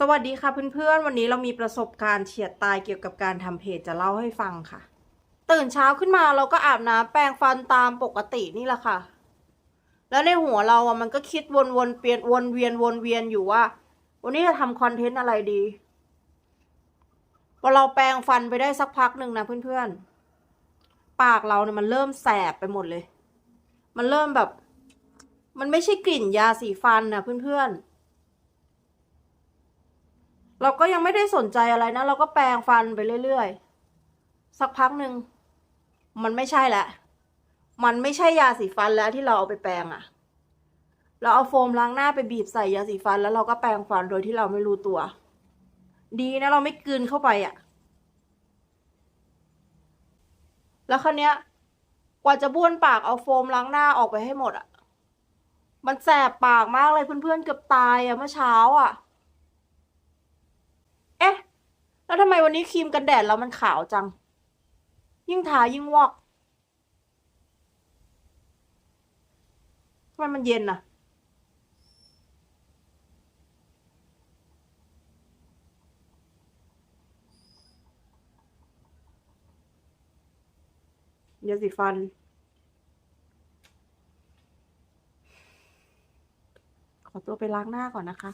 สวัสดีค่ะเพื่อนๆ วันนี้เรามีประสบการณ์เฉียดตายเกี่ยวกับการทำเพจจะเล่าให้ฟังค่ะ ตื่นเช้าขึ้นมาเราก็อาบน้ำแปรงฟันตามปกตินี่แหละค่ะ แล้วในหัวเราอะมันก็คิดวนๆเปลี่ยนวนเวียนวนเวียนอยู่ว่า วันนี้จะทำคอนเทนต์อะไรดีพอเราแปรงฟันไปได้สักพักหนึ่งนะเพื่อนๆ ปากเราเนี่ยมันเริ่มแสบไปหมดเลย มันเริ่มแบบ มันไม่ใช่กลิ่นยาสีฟันนะเพื่อนๆ เราก็ยังไม่ได้สนใจอะไรนะ เราก็แปรงฟันไปเรื่อยๆ สักพักหนึ่งมันไม่ใช่แล้วมันไม่ใช่ยาสีฟันแล้วที่เราเอาไปแปรงอะเราเอาโฟมล้างหน้าไปบีบใส่ยาสีฟันแล้วเราก็แปรงฟันโดยที่เราไม่รู้ตัว ดีนะเราไม่กืนเข้าไปอะแล้วคราวเนี้ย กว่าจะบ้วนปากเอาโฟมล้างหน้าออกไปให้หมดอะมันแสบปากมากเลยเพื่อนๆเกือบตายอะเมื่อเช้าอะเอ๊ะ แล้วทำไมวันนี้ครีมกันแดดเรามันขาวจัง ยิ่งทายิ่งวอกทำไมมันเย็นอะยาสีฟัน ขอตัวไปล้างหน้าก่อนนะคะ